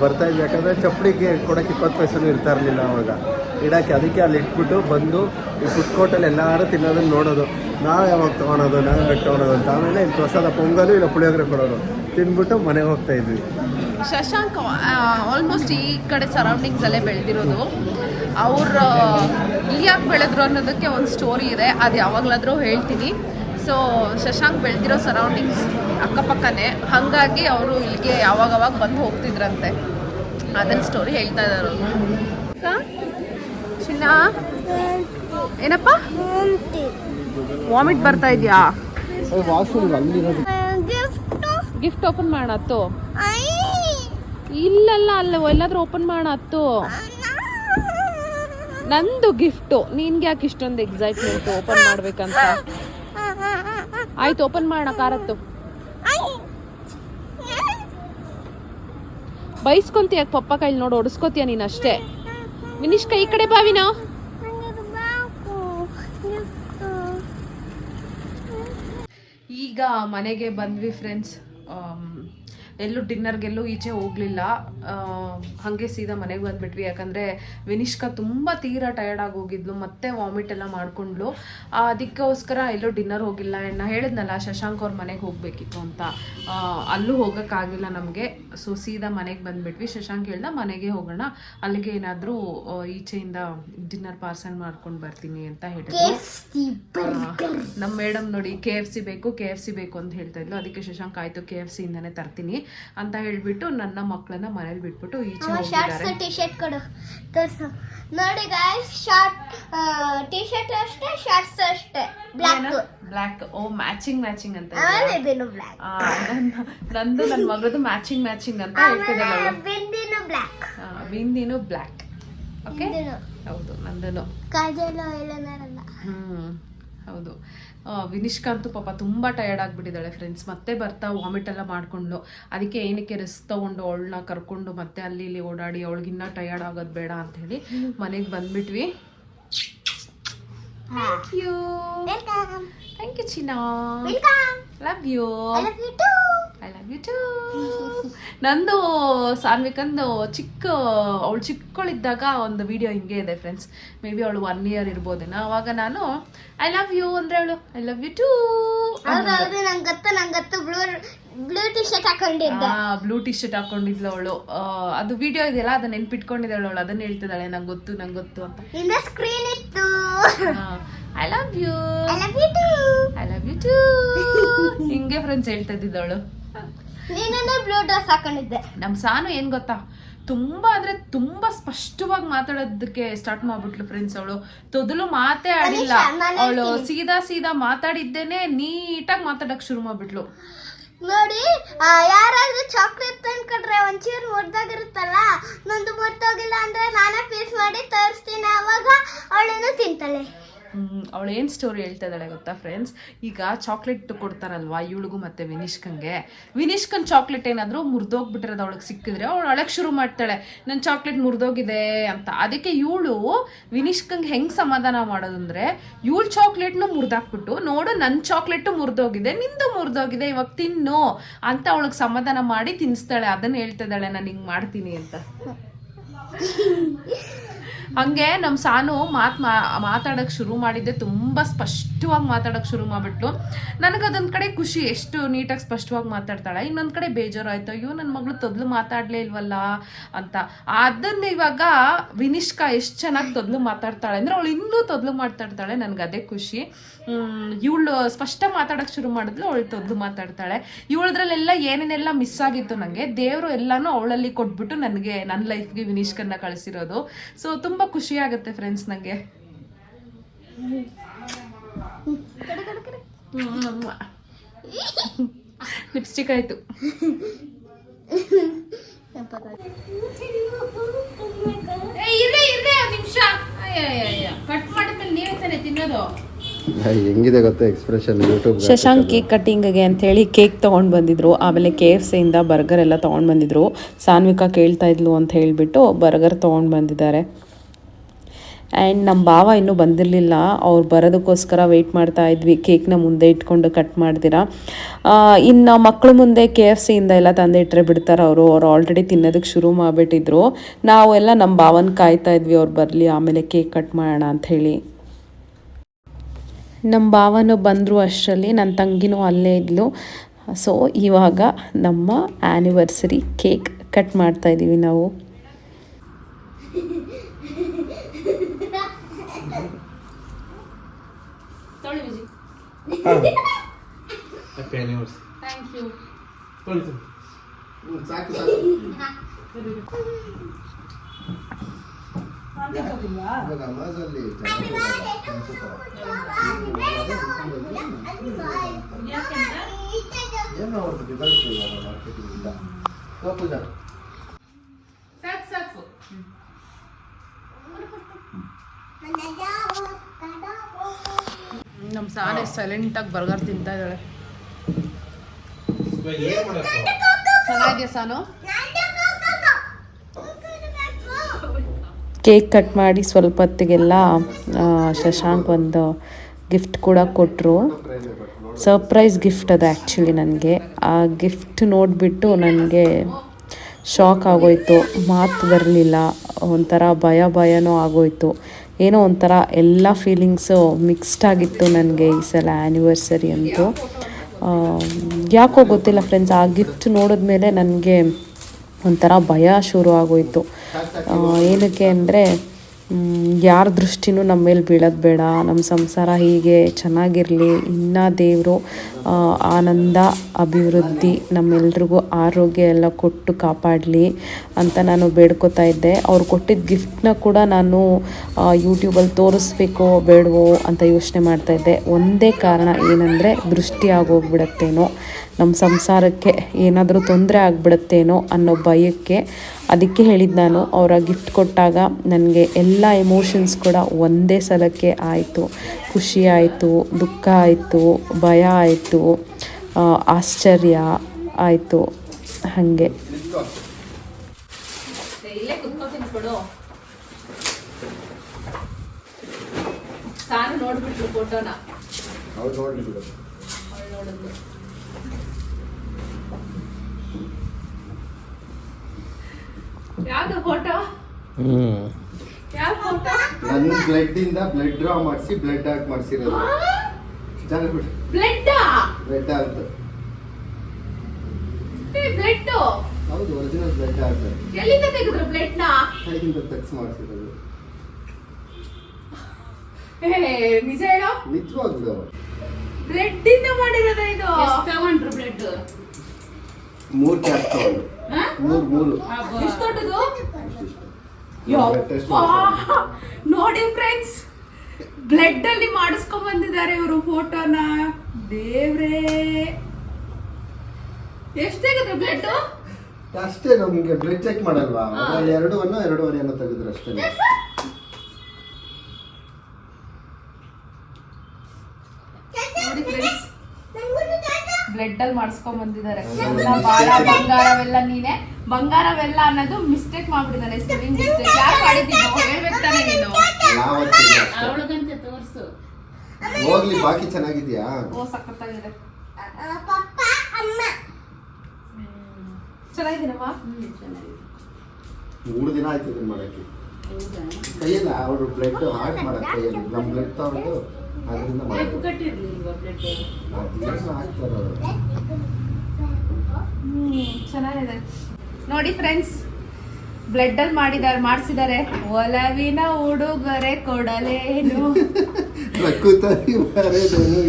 ಬರ್ತಾ ಇದ್ವಿ. ಯಾಕಂದರೆ ಚಪ್ಪಡಿಗೆ ಕೊಡೋಕ್ಕೆ ಇಪ್ಪತ್ತು ಪೈಸೆನೂ ಇರ್ತಾ ಇರಲಿಲ್ಲ ಅವಾಗ. ಇಡೋಕ್ಕೆ ಅದಕ್ಕೆ ಅಲ್ಲಿ ಇಟ್ಬಿಟ್ಟು ಬಂದು ಈ ಫುಡ್ ಕೋರ್ಟಲ್ಲಿ ಎಲ್ಲರೂ ತಿನ್ನೋದನ್ನು ನೋಡೋದು. ನಾವು ಯಾವಾಗ ತೊಗೊಳೋದು, ನಾವು ಯಾವಾಗ ತೊಗೊಳೋದು ಅಂತ. ಆಮೇಲೆ ಇಲ್ಲಿ ಪ್ರಸಾದ, ಪೊಂಗಲು ಇಲ್ಲ ಪುಳಿಯೋಗರೆ ಕೊಡೋದು. ತಿಂದ್ಬಿಟ್ಟು ಮನೆಗೆ ಹೋಗ್ತಾ ಇದ್ವಿ. ಶಶಾಂಕ್ ಆಲ್ಮೋಸ್ಟ್ ಈ ಕಡೆ ಸರೌಂಡಿಂಗ್ಸಲ್ಲೇ ಬೆಳೆದಿರೋದು. ಅವ್ರ ಇಲ್ಲಿ ಯಾಕೆ ಬೆಳೆದ್ರು ಅನ್ನೋದಕ್ಕೆ ಒಂದು ಸ್ಟೋರಿ ಇದೆ. ಅದು ಯಾವಾಗಲಾದರೂ ಹೇಳ್ತೀನಿ. ಸೊ ಶಶಾಂಕ್ ಬೆಳೆದಿರೋ ಸರೌಂಡಿಂಗ್ಸ್ ಅಕ್ಕಪಕ್ಕನೇ. ಹಾಗಾಗಿ ಅವರು ಇಲ್ಲಿಗೆ ಯಾವಾಗವಾಗ ಬಂದು ಹೋಗ್ತಿದ್ರಂತೆ. ಅದನ್ನ ಸ್ಟೋರಿ ಹೇಳ್ತಾ ಇದ್ದಾರೆ ಚಿನ್ನ ಏನಪ್ಪ? ವಾಮಿಟ್ ಬರ್ತಾ ಇದೆಯಾ? ಗಿಫ್ಟ್ ಓಪನ್ ಮಾಡತ್ತು? ಇಲ್ಲಲ್ಲ ಅಲ್ಲ ಎಲ್ಲಾದ್ರೂ ಓಪನ್ ಮಾಡತ್ತು? ನಂದು ಗಿಫ್ಟು ನಿನ್ಗೆ ಯಾಕೆ ಇಷ್ಟೊಂದು ಎಕ್ಸೈಟ್ಮೆಂಟ್ ಓಪನ್ ಮಾಡ್ಬೇಕಂತ? ಆಯ್ತು ಓಪನ್ ಮಾಡೋಣ ಕಾರತ್ತು ಬೈಸ್ಕೊಂತೀಯ ಪಪ್ಪ ಕೈಲಿ ನೋಡಿ ಹೊಡಿಸ್ಕೋತೀಯ ನೀನು ಅಷ್ಟೇ. ವಿನಿಷ್ಕ ಈ ಕಡೆ ಬಾವಿನ ಈಗ ಮನೆಗೆ ಬಂದ್ವಿ ಫ್ರೆಂಡ್ಸ್ ಎಲ್ಲೂ ಡಿನ್ನರ್ಗೆಲ್ಲೂ ಈಚೆ ಹೋಗಲಿಲ್ಲ. ಹಾಗೆ ಸೀದಾ ಮನೆಗೆ ಬಂದ್ಬಿಟ್ವಿ. ಯಾಕಂದರೆ ವಿನಿಷ್ಕಾ ತುಂಬ ತೀರಾ ಟಯರ್ಡ್ ಆಗಿ ಹೋಗಿದ್ಲು ಮತ್ತೆ ವಾಮಿಟ್ ಎಲ್ಲ ಮಾಡ್ಕೊಂಡ್ಲು. ಅದಕ್ಕೋಸ್ಕರ ಎಲ್ಲೂ ಡಿನ್ನರ್ ಹೋಗಿಲ್ಲ. ನಾ ಹೇಳಿದ್ನಲ್ಲ ಶಶಾಂಕ್ ಅವ್ರ ಮನೆಗೆ ಹೋಗಬೇಕಿತ್ತು ಅಂತ. ಅಲ್ಲೂ ಹೋಗೋಕ್ಕಾಗಿಲ್ಲ ನಮಗೆ. ಸೊ ಸೀದಾ ಮನೆಗೆ ಬಂದ್ಬಿಟ್ವಿ. ಶಶಾಂಕ್ ಹೇಳ್ದ ಮನೆಗೆ ಹೋಗೋಣ. ಅಲ್ಲಿಗೆ ಏನಾದರೂ ಈಚೆಯಿಂದ ಡಿನ್ನರ್ ಪಾರ್ಸಲ್ ಮಾಡ್ಕೊಂಡು ಬರ್ತೀನಿ ಅಂತ ಹೇಳಿದ್ರು. ನಮ್ಮ ಮೇಡಮ್ ನೋಡಿ ಕೆ ಎಫ್ ಸಿ ಬೇಕು ಕೆ ಎಫ್ ಸಿ ಬೇಕು ಅಂತ ಹೇಳ್ತಾ ಇದ್ಲು. ಅದಕ್ಕೆ ಶಶಾಂಕ್ ಆಯಿತು ಕೆ ಎಫ್ ಸಿ ಇಂದಾನೆ ತರ್ತೀನಿ. ಅಂತ ಹೇಳ್ಬಿಟ್ಟು ನನ್ನ ಮಕ್ಕಳನ್ನ ಮನೇಲಿ ಬಿಟ್ಬಿಟ್ಟು ಈಚೆ ಹೋಗಿದ್ದಾರೆ ಟಿ ಶರ್ಟ್ ಕೊಡು. ತೋರ್ಸು. ನೋಡಿ ಗಾಯ್ಸ್ ಶಾರ್ಟ್ ಟಿ ಶರ್ಟ್ ಅಷ್ಟೇ ಶಾರ್ಟ್ಸ್ ಅಷ್ಟೇ. ಬ್ಲಾಕ್ ಬ್ಲ್ಯಾಕ್ ಓ ಮ್ಯಾಚಿಂಗ್ ಮ್ಯಾಚಿಂಗ್ ಅಂತ ಆಮೇಲೆ ನನ್ನ- ನಂದು ನನ್ನ ಮಗಳದು ಮ್ಯಾಚಿಂಗ್ ಮ್ಯಾಚಿಂಗ್ ಅಂತ ಹೇಳ್ತಿದ್ದಾಳೆ ಬಿಂದಿನು ಬ್ಲ್ಯಾಕ್ ವಿಂದಿನು ಬ್ಲ್ಯಾಕ್ ಓಕೆ ಬಿಂದಿನು. ಹೌದು ನಂದನು. ಕಾಜಲ್ ಐಲೈನರ್ ಹ್ಮ್ ಹೌದು. ಆ, ವಿನಿಷ್ಕಾ ಅಂತೂ ಪಾಪ ತುಂಬ ಟಯರ್ಡ್ ಆಗಿಬಿಟ್ಟಿದ್ದಾಳೆ ಫ್ರೆಂಡ್ಸ್ ಮತ್ತೆ ಬರ್ತಾ ವಾಮಿಟ್ ಎಲ್ಲ ಮಾಡಿಕೊಂಡು ಅದಕ್ಕೆ ಏನಕ್ಕೆ ರೆಸ್ಟ್ ತೊಗೊಂಡು ಅವಳನ್ನ ಕರ್ಕೊಂಡು ಮತ್ತೆ ಅಲ್ಲಿ ಇಲ್ಲಿ ಓಡಾಡಿ ಅವಳಿಗಿನ್ನ ಟಯರ್ಡ್ ಆಗೋದು ಬೇಡ ಅಂಥೇಳಿ ಮನೆಗೆ ಬಂದ್ಬಿಟ್ವಿ. Thank you thank you ಚಿನಾ love you I love you too ನಂದು ಸಾನ್ವಿಕಂದು ಚಿಕ್ಕ ಅವಳು ಚಿಕ್ಕವಳಿದ್ದಾಗ ಒಂದು ವಿಡಿಯೋ ಹಿಂಗೆ ಇದೆ ಫ್ರೆಂಡ್ಸ್ ಮೇ ಬಿ ಅವಳು ಒನ್ ಇಯರ್ ಇರ್ಬೋದೇನೋ. ಅವಾಗ ನಾನು ಐ ಲವ್ ಯು ಅಂದ್ರೆ ಅವಳು ಐ ಲವ್ ಯು ಟೂ ಹೌದು ಹೌದು ನಂಗೆ ಗೊತ್ತು ನಂಗೆ ಗೊತ್ತು. ಬ್ಲೂ ಬ್ಲೂ ಟಿ ಶರ್ಟ್ ಹಾಕೊಂಡಿದ್ದ. ಬ್ಲೂ ಟಿ ಶರ್ಟ್ ಹಾಕೊಂಡಿದ್ಲು ಅವಳು. ಅದು ವಿಡಿಯೋ ಇದೆಯಲ್ಲ ಅದನ್ನ ನೆನ್ಪಿಟ್ಕೊಂಡಿದ್ದಾಳೆ ಅವಳು ಅದನ್ನ ಹೇಳ್ತಿದ್ದಾಳೆ ನಂಗೆ ಗೊತ್ತು ನಂಗೆ ಗೊತ್ತು ಅಂತ. ಹಿಂದೆ ಸ್ಕ್ರೀನ್ ಇತ್ತು. I love you I love you too I love you too ಹಿಂಗೆ ಫ್ರೆಂಡ್ಸ್ ಹೇಳ್ತಾ ಇದ್ದಿದ್ದವಳು ನೀನಂದ್ರೆ ಬ್ಲೂ ಡ್ರೆಸ್ ಹಾಕೊಂಡಿದ್ದೆ. ನಮ್ಮ ಸಾನು ಏನ್ ಗೊತ್ತಾ? ತುಂಬಾ ಅಂದ್ರೆ ತುಂಬಾ ಸ್ಪಷ್ಟವಾಗಿ ಮಾತಾಡೋದಕ್ಕೆ ಸ್ಟಾರ್ಟ್ ಮಾಡ್ಬಿಟ್ಲು ಫ್ರೆಂಡ್ಸ್ ಅವಳು. ತೊದಲು ಮಾತೇ ಆಡಿಲ್ಲ. ಅವಳು ಸೀದಾ ಸೀದಾ ಮಾತಾಡಿದ್ದೇನೆ ನೀಟಾಗಿ ಮಾತಾಡಕ್ ಶುರು ಮಾಡ್ಬಿಟ್ಲು. ನೋಡಿ ಯಾರಾದ್ರೂ ಚಾಕ್ಲೇಟ್ ತಂದ್ಕೊಟ್ರೆ ಒಂಚೂರು ಮುರ್ದಾಗಿರುತ್ತಲ್ಲ ನಂದು ಮುರ್ದೋಗಿಲ್ಲ ಅಂದ್ರೆ ನಾನೇ ಪೀಸ್ ಮಾಡಿ ತರಿಸ್ತೀನಿ. ಅವಾಗ ಅವಳನ್ನು ತಿಂತಾಳೆ. ಅವಳು ಏನು ಸ್ಟೋರಿ ಹೇಳ್ತಾ ಇದ್ದಾಳೆ ಗೊತ್ತಾ ಫ್ರೆಂಡ್ಸ್ ಈಗ ಚಾಕ್ಲೇಟ್ ಕೊಡ್ತಾರಲ್ವಾ ಇವಳಿಗೂ ಮತ್ತೆ ವಿನಿಷ್ಕಂಗೆ. ವಿನಿಷ್ಕನ್ ಚಾಕ್ಲೇಟ್ ಏನಾದರೂ ಮುರಿದೋಗ್ಬಿಟ್ಟಿರೋದು ಅವಳಿಗೆ ಸಿಕ್ಕಿದ್ರೆ ಅವಳು ಅಳಕ್ ಶುರು ಮಾಡ್ತಾಳೆ. ನನ್ನ ಚಾಕ್ಲೇಟ್ ಮುರಿದೋಗಿದೆ ಅಂತ. ಅದಕ್ಕೆ ಇವಳು ವಿನಿಷ್ಕಂಗೆ ಹೆಂಗೆ ಸಮಾಧಾನ ಮಾಡೋದಂದ್ರೆ, ಇವಳು ಚಾಕ್ಲೇಟ್ನು ಮುರಿದಾಕ್ಬಿಟ್ಟು ನೋಡು ನನ್ನ ಚಾಕ್ಲೇಟು ಮುರಿದೋಗಿದೆ, ನಿಂದು ಮುರಿದೋಗಿದೆ, ಇವಾಗ ತಿನ್ನು ಅಂತ ಅವಳಿಗೆ ಸಮಾಧಾನ ಮಾಡಿ ತಿನ್ನಿಸ್ತಾಳೆ ಅದನ್ನು ಹೇಳ್ತಾ ಇದ್ದಾಳೆ, ನಾನು ಹಿಂಗೆ ಮಾಡ್ತೀನಿ ಅಂತ. ಹಂಗೆ ನಮ್ಮ ಸಾನು ಮಾತು ಮಾ ಮಾತಾಡೋಕ್ಕೆ ಶುರು ಮಾಡಿದ್ದೆ. ತುಂಬ ಸ್ಪಷ್ಟವಾಗಿ ಮಾತಾಡೋಕೆ ಶುರು ಮಾಡಿಬಿಟ್ಲು. ನನಗೆ ಅದೊಂದು ಕಡೆ ಖುಷಿ, ಎಷ್ಟು ನೀಟಾಗಿ ಸ್ಪಷ್ಟವಾಗಿ ಮಾತಾಡ್ತಾಳೆ. ಇನ್ನೊಂದು ಕಡೆ ಬೇಜಾರು ಆಯ್ತು ಅಯ್ಯೋ ನನ್ನ ಮಗಳು ತೊದಲು ಮಾತಾಡಲೇ ಇಲ್ವಲ್ಲ ಅಂತ. ಅದನ್ನು ಇವಾಗ ವಿನಿಷ್ಕಾ ಎಷ್ಟು ಚೆನ್ನಾಗಿ ತೊದಲು ಮಾತಾಡ್ತಾಳೆ ಅಂದರೆ ಅವಳು ಇನ್ನೂ ತೊದಲು ಮಾತಾಡ್ತಾಳೆ ನನಗೆ ಅದೇ ಖುಷಿ. ಇವಳು ಸ್ಪಷ್ಟ ಮಾತಾಡೋಕೆ ಶುರು ಮಾಡಿದ್ಲು, ಅವಳು ತೊದಲು ಮಾತಾಡ್ತಾಳೆ. ಇವಳದ್ರಲ್ಲೆಲ್ಲ ಏನೇನೆಲ್ಲ ಮಿಸ್ ಆಗಿತ್ತು ನನಗೆ ದೇವರು ಎಲ್ಲನೂ ಅವಳಲ್ಲಿ ಕೊಟ್ಬಿಟ್ಟು ನನಗೆ ನನ್ನ ಲೈಫ್ಗೆ ವಿನಿಷ್ಕನ್ನ ಕಳಿಸಿರೋದು. ಸೊ ತುಂಬ ಖುಷಿ ಆಗುತ್ತೆ ಫ್ರೆಂಡ್ಸ್ ನನಗೆ ಲಿಪ್ಸ್ಟಿಕ್ ಆಯಿತು. ನಿಮಿಷ. ಕಟ್ ಮಾಡಿದ್ಮೇಲೆ ನೀವೇ ತಾನೇ ತಿನ್ನೋದು. ಹೆಂಗಿದೆ ಗೊತ್ತಾ ಎಕ್ಸ್ಪ್ರೆಷನ್ ಯೂಟ್ಯೂಬ್ ಶಶಾಂಕ್ ಕೇಕ್ ಕಟ್ಟಿಂಗ್ಗೆ ಅಂಥೇಳಿ ಕೇಕ್ ತೊಗೊಂಡು ಬಂದಿದ್ರು. ಆಮೇಲೆ ಕೆ ಎಫ್ ಸಿಯಿಂದ ಬರ್ಗರ್ ಎಲ್ಲ ತೊಗೊಂಡು ಬಂದಿದ್ರು. ಸಾನ್ವಿಕಾ ಕೇಳ್ತಾ ಇದ್ಲು ಅಂತ ಹೇಳಿಬಿಟ್ಟು ಬರ್ಗರ್ ತೊಗೊಂಡು ಬಂದಿದ್ದಾರೆ. ಆ್ಯಂಡ್ ನಮ್ಮ ಭಾವ ಇನ್ನೂ ಬಂದಿರಲಿಲ್ಲ. ಅವ್ರು ಬರೋದಕ್ಕೋಸ್ಕರ ವೆಯ್ಟ್ ಮಾಡ್ತಾ ಇದ್ವಿ. ಕೇಕ್ನ ಮುಂದೆ ಇಟ್ಕೊಂಡು ಕಟ್ ಮಾಡ್ದಿರಾ. ಇನ್ನು ಮಕ್ಕಳು ಮುಂದೆ ಕೆ ಎಫ್ ಸಿಯಿಂದ ಎಲ್ಲ ತಂದೆ ಇಟ್ಟರೆ ಬಿಡ್ತಾರೆ ಅವರು. ಅವ್ರು ಆಲ್ರೆಡಿ ತಿನ್ನೋದಕ್ಕೆ ಶುರು ಮಾಡಿಬಿಟ್ಟಿದ್ರು. ನಾವೆಲ್ಲ ನಮ್ಮ ಭಾವನ ಕಾಯ್ತಾ ಇದ್ವಿ. ಅವ್ರು ಬರಲಿ, ಆಮೇಲೆ ಕೇಕ್ ಕಟ್ ಮಾಡೋಣ ಅಂತ ಹೇಳಿ. ನಮ್ಮ ಭಾವನು ಬಂದರು ಅಷ್ಟರಲ್ಲಿ. ನನ್ನ ತಂಗಿನೂ ಅಲ್ಲೇ ಇದ್ಲು. ಸೊ ಇವಾಗ ನಮ್ಮ ಆ್ಯನಿವರ್ಸರಿ ಕೇಕ್ ಕಟ್ ಮಾಡ್ತಾ ಇದ್ದೀವಿ ನಾವು ಸಾಕು ಸಾಕು ಇವಾಗ ಅಮೆಝಲ್ಲಿ ಏನೋ ಅವ್ರದ್ದು ರಿಸಲ್ಟ್ ಇವಾಗ ಮಾರ್ಕೆಟಿಂದ ಪೂಜಾ ನಮ್ಮ ಸಾನೆ ಸೈಲೆಂಟಾಗಿ ಬರ್ಗರ್ ತಿಂತಾ ಇದ್ದಾಳೆ. ಚೆನ್ನಾಗಿದೆ ಸಾನು? ಕೇಕ್ ಕಟ್ ಮಾಡಿ ಸ್ವಲ್ಪ ಹೊತ್ತಿಗೆಲ್ಲ ಶಶಾಂಕ್ ಒಂದು ಗಿಫ್ಟ್ ಕೂಡ ಕೊಟ್ಟರು ಸರ್ಪ್ರೈಸ್ ಗಿಫ್ಟ್ ಅದು ಆ್ಯಕ್ಚುಲಿ ನನಗೆ. ಆ ಗಿಫ್ಟ್ ನೋಡಿಬಿಟ್ಟು ನನಗೆ ಶಾಕ್ ಆಗೋಯ್ತು. ಮಾತು ಬರಲಿಲ್ಲ. ಒಂಥರ ಭಯ ಭಯನೂ ಆಗೋಯ್ತು. ಏನೋ ಒಂಥರ ಎಲ್ಲ ಫೀಲಿಂಗ್ಸು ಮಿಕ್ಸ್ಡ್ ಆಗಿತ್ತು ನನಗೆ ಈ ಸಲ ಆ್ಯನಿವರ್ಸರಿ ಅಂತೂ. ಯಾಕೋ ಗೊತ್ತಿಲ್ಲ ಫ್ರೆಂಡ್ಸ್ ಆ ಗಿಫ್ಟ್ ನೋಡಿದ್ಮೇಲೆ ನನಗೆ ಒಂಥರ ಭಯ ಶುರು ಆಗೋಯಿತು ಏನಕ್ಕೆ ಅಂದರೆ ಯಾರ ದೃಷ್ಟಿನೂ ನಮ್ಮ ಮೇಲೆ ಬೀಳೋದು ಬೇಡ. ನಮ್ಮ ಸಂಸಾರ ಹೀಗೆ ಚೆನ್ನಾಗಿರಲಿ. ಇನ್ನು ದೇವರು ಆನಂದ, ಅಭಿವೃದ್ಧಿ ನಮ್ಮೆಲ್ರಿಗೂ ಆರೋಗ್ಯ ಎಲ್ಲ ಕೊಟ್ಟು ಕಾಪಾಡಲಿ ಅಂತ ನಾನು ಬೇಡ್ಕೊತಾ ಇದ್ದೆ. ಅವ್ರು ಕೊಟ್ಟಿದ್ದ ಗಿಫ್ಟ್ನ ಕೂಡ ನಾನು ಯೂಟ್ಯೂಬಲ್ಲಿ ತೋರಿಸ್ಬೇಕೋ ಬೇಡವೋ ಅಂತ ಯೋಚನೆ ಮಾಡ್ತಾ ಇದ್ದೆ. ಒಂದೇ ಕಾರಣ ಏನಂದರೆ, ದೃಷ್ಟಿ ಆಗೋಗ್ಬಿಡತ್ತೇನೋ. ನಮ್ಮ ಸಂಸಾರಕ್ಕೆ ಏನಾದರೂ ತೊಂದರೆ ಆಗ್ಬಿಡುತ್ತೇನೋ ಅನ್ನೋ ಭಯಕ್ಕೆ ಅದಕ್ಕೆ ಹೇಳಿದ್ದು ನಾನು. ಅವರ ಗಿಫ್ಟ್ ಕೊಟ್ಟಾಗ ನನಗೆ ಎಲ್ಲ ಎಮೋಷನ್ಸ್ ಕೂಡ ಒಂದೇ ಸಲಕ್ಕೆ ಆಯಿತು. ಖುಷಿ ಆಯಿತು ದುಃಖ ಆಯಿತು ಭಯ ಆಯಿತು ಆಶ್ಚರ್ಯ ಆಯಿತು. ಹಾಗೆ. ನೋಡ್ಬಿಟ್ರು ಫೋಟೋನ ಅವ್ರು ನೋಡ್ಲಿ ಬಿಡು ನೋಡಿದ್ಲು ಯಾವ್ದು ಫೋಟೋ ಹ್ಮ್. ಯಾವ ಫೋಟೋ ನನ್ನ ಬ್ಲಡ್ ಇಂದ ಬ್ಲಡ್ ಡ್ರಾ ಮಾಡಿಸಿ ಬ್ಲಡ್ ಹಾಕಿ ಮಾಡಿಸಿರೋದು. ಜಾಗ ಬಿಡು. ಬ್ಲಡ್ ಬ್ಲಡ್ ಅಂತ. ಬ್ಲಡ್ ಹೌದು ಒರಿಜಿನಲ್ ಬ್ಲಡ್ ಆಗ್ತದೆ ಎಲ್ಲಿಂದ ತೆಗೆದ್ರು ಬ್ಲಡ್ನ? ಕೈಯಿಂದ ತೆಗ್ಸ್ ಮಾಡಿಸಿರೋದು. ನಿಜ ಹೇಳೋ. ನಿಜವಾಗ್ಲು. ಬ್ಲಡ್ ಇಂದ ಮಾಡಿರೋದ ಇದು? ತಗೊಂಡ್ರು ಬ್ಲಡ್ ಮೂರ್ ಕ್ಯಾಪ್ ತಗೊಂಡು. ಮೂರ್ ಮೂರು. ಎಷ್ಟು ದೊಡ್ಡದು? ಟೆಸ್ಟ್ ಯಪ್ಪಾ! ನೋಡಿ ಫ್ರೆಂಡ್ಸ್ ಬ್ಲಡ್ ಅಲ್ಲಿ ಮಾಡಿಸ್ಕೊಂಡ್ ಬಂದಿದ್ದಾರೆ ಇವರು ಫೋಟೋನ. ದೇವ್ರೇ. ಎಷ್ಟು ತೆಗೆದ್ರು ಬ್ಲಡ್ ಅಷ್ಟೇ ನಮ್ಗೆ ಬ್ಲಡ್ ಚೆಕ್ ಮಾಡಲ್ವಾ? ಅದ್ರಲ್ಲಿ ಎರಡು ಅನ್ನೋ ಎರಡೂವರೆ ಅನ್ನೋ ತೆಗೆದ್ರು ಅಷ್ಟೇ ನೋಡಿ ಫ್ರೆಂಡ್ಸ್ ಬ್ಲಡ್ ಅಲ್ಲಿ ಮಾಡಿಸ್ಕೊಂಡ್ ಬಂದಿದ್ದಾರೆ. ಬಾಳ ಬಂಗಾರವೆಲ್ಲ ನೀನೆ. ಬಂಗಾರವೆಲ್ಲ ಅನ್ನೋದು ಮಿಸ್ಟೇಕ್ ಮಾಡ್ಬಿಟ್ಟಿದ್ದಾರೆ. ಸ್ಪೆಲ್ಲಿಂಗ್ ಮಿಸ್ಟೇಕ್ ಯಾಕೆ ಮಾಡಿದ್ದೀನಿ ಹೇಳ್ಬೇಕು ತಾನೇ ನೀನು. ಅವಳಗಂತೆ ತೋರ್ಸು. ಹೋಗ್ಲಿ ಬಾಕಿ ಚೆನ್ನಾಗಿದ್ಯಾ? ಓ ಸಖತ್ತಾಗಿದೆ. ಪಪ್ಪ ಅಮ್ಮ ಚೆನ್ನಾಗಿದ್ದೀನಮ್ಮ ಮೂರು ದಿನ ಆಯ್ತು ಇದನ್ನ ಮಾಡಕ್ಕೆ. ಕೈಯಲ್ಲ ಅವರು ಬ್ಲಡ್ ಹಾರ್ಟ್ ಮಾಡಕ್ಕೆ ಕೈಯಲ್ಲಿ ನಮ್ ಬ್ಲಡ್ ತಗೊಂಡು ಅದರಿಂದ ಚೆನ್ನಾಗಿದೆ. ನೋಡಿ ಫ್ರೆಂಡ್ಸ್ ಬ್ಲಡ್ ಅಲ್ಲಿ ಮಾಡಿದಾರೆ ಮಾಡಿಸಿದ್ದಾರೆ ಒಲವಿನ ಉಡುಗೊರೆ ಕೊಡಲೇನು?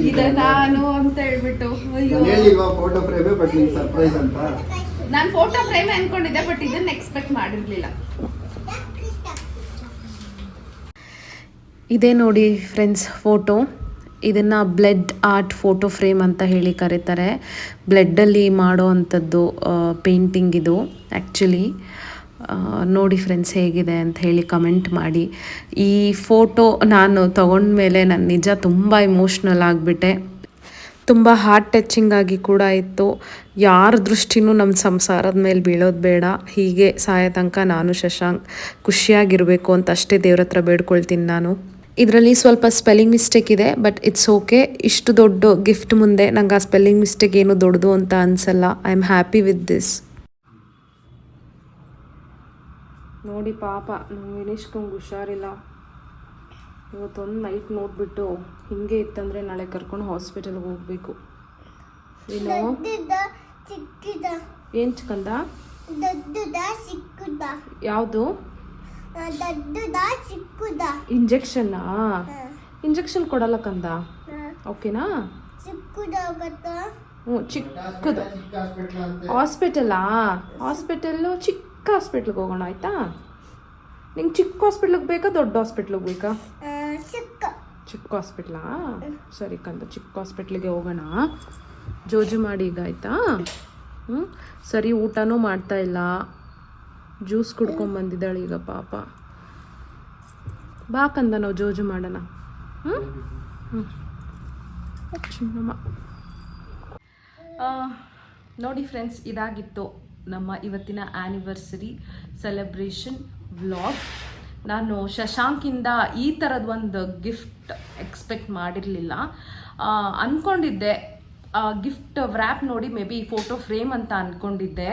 ಇದ ನಾನು ಅಂತ ಹೇಳ್ಬಿಟ್ಟು. ಅಯ್ಯೋ. ಹೇಳಿಲ್ವಾ ಫೋಟೋ ಫ್ರೇಮೇ ಬಟ್ ಸರ್ಪ್ರೈಸ್ ಅಂತ? ನಾನು ಫೋಟೋ ಫ್ರೇಮ್ ಅನ್ಕೊಂಡಿದ್ದೆ ಬಟ್ ಇದನ್ನ ಎಕ್ಸ್ಪೆಕ್ಟ್ ಮಾಡಿರ್ಲಿಲ್ಲ. ಇದೇ ನೋಡಿ ಫ್ರೆಂಡ್ಸ್ ಫೋಟೋ ಇದನ್ನು ಬ್ಲಡ್ ಆರ್ಟ್ ಫೋಟೋ ಫ್ರೇಮ್ ಅಂತ ಹೇಳಿ ಕರೀತಾರೆ. ಬ್ಲಡ್ಡಲ್ಲಿ ಮಾಡೋ ಅಂಥದ್ದು ಪೇಂಟಿಂಗ್ ಇದು ಆ್ಯಕ್ಚುಲಿ ನೋಡಿ ಫ್ರೆಂಡ್ಸ್ ಹೇಗಿದೆ ಅಂತ ಹೇಳಿ ಕಮೆಂಟ್ ಮಾಡಿ. ಈ ಫೋಟೋ ನಾನು ತಗೊಂಡ್ಮೇಲೆ ನಾನು ನಿಜ ತುಂಬ ಇಮೋಷ್ನಲ್ ಆಗಿಬಿಟ್ಟೆ. ತುಂಬ ಹಾರ್ಟ್ ಟಚಿಂಗ್ ಆಗಿ ಕೂಡ ಇತ್ತು. ಯಾರ ದೃಷ್ಟಿನೂ ನಮ್ಮ ಸಂಸಾರದ ಮೇಲೆ ಬೀಳೋದು ಬೇಡ. ಹೀಗೆ ಸಾಯೋ ತನಕ ನಾನು ಶಶಾಂಕ್ ಖುಷಿಯಾಗಿರಬೇಕು ಅಂತ ಅಷ್ಟೇ ದೇವ್ರ ಹತ್ರ ಬೇಡ್ಕೊಳ್ತೀನಿ ನಾನು. ಇದರಲ್ಲಿ ಸ್ವಲ್ಪ ಸ್ಪೆಲ್ಲಿಂಗ್ ಮಿಸ್ಟೇಕ್ ಇದೆ ಬಟ್ ಇಟ್ಸ್ ಓಕೆ ಇಷ್ಟು ದೊಡ್ಡ ಗಿಫ್ಟ್ ಮುಂದೆ ನಂಗೆ ಆ ಸ್ಪೆಲ್ಲಿಂಗ್ ಮಿಸ್ಟೇಕ್ ಏನು ದೊಡ್ಡದು ಅಂತ ಅನಿಸಲ್ಲ. I am happy with this ನೋಡಿ ಪಾಪ ನಮ್ಮ ವಿನೀಶ್ಕಂಗೆ ಹುಷಾರಿಲ್ಲ. ಇವತ್ತೊಂದು ನೈಟ್ ನೋಡಿಬಿಟ್ಟು ಹಿಂಗೆ ಇತ್ತಂದರೆ ನಾಳೆ ಕರ್ಕೊಂಡು ಹಾಸ್ಪಿಟಲ್ಗೆ ಹೋಗಬೇಕು. ಏನು ಚಿಕ್ಕದ. ಯಾವುದು? ದೊಡ್ಡದ ಚಿಕ್ಕದ? ಇಂಜೆಕ್ಷನ್ನಾ ಇಂಜೆಕ್ಷನ್ ಕೊಡಲ್ಲ ಕಂದ? ಓಕೆನಾ ಚಿಕ್ಕದ ಗೊತ್ತ ಹ್ಞೂ ಚಿಕ್ಕದು. ಹಾಸ್ಪಿಟಲಾ ಹಾಸ್ಪಿಟಲ್ಲು ಚಿಕ್ಕ ಹಾಸ್ಪಿಟ್ಲಿಗೆ ಹೋಗೋಣ ಆಯಿತಾ? ನಿಂಗೆ ಚಿಕ್ಕ ಹಾಸ್ಪಿಟ್ಲಿಗೆ ಬೇಕಾ ದೊಡ್ಡ ಹಾಸ್ಪಿಟ್ಲಿಗೆ ಬೇಕಾ? ಚಿಕ್ಕ. ಚಿಕ್ಕ ಹಾಸ್ಪಿಟ್ಲಾ ಸರಿ ಕಂದ ಚಿಕ್ಕ ಹಾಸ್ಪಿಟ್ಲಿಗೆ ಹೋಗೋಣ. ಜೋಜು ಮಾಡಿ ಈಗ ಆಯಿತಾ? ಹ್ಞೂ ಸರಿ ಊಟನೂ ಮಾಡ್ತಾ ಇಲ್ಲ. ಜ್ಯೂಸ್ ಕುಡ್ಕೊಂಬಂದಿದ್ದಾಳೆ ಈಗ ಪಾಪ. ಬಾ ಕಂದ, ನಾವು ಜೋಜು ಮಾಡೋಣ. ಹ್ಞೂ ಹ್ಞೂ ನೋಡಿ ಫ್ರೆಂಡ್ಸ್, ಇದಾಗಿತ್ತು ನಮ್ಮ ಇವತ್ತಿನ ಆ್ಯನಿವರ್ಸರಿ ಸೆಲೆಬ್ರೇಷನ್ ವ್ಲಾಗ್ ನಾನು ಶಶಾಂಕಿಂದ ಈ ಥರದ ಒಂದು ಗಿಫ್ಟ್ ಎಕ್ಸ್ಪೆಕ್ಟ್ ಮಾಡಿರಲಿಲ್ಲ. ಅಂದ್ಕೊಂಡಿದ್ದೆ ಗಿಫ್ಟ್ ವ್ರ್ಯಾಪ್ ನೋಡಿ ಮೇ ಬಿ ಫೋಟೋ ಫ್ರೇಮ್ ಅಂತ ಅಂದ್ಕೊಂಡಿದ್ದೆ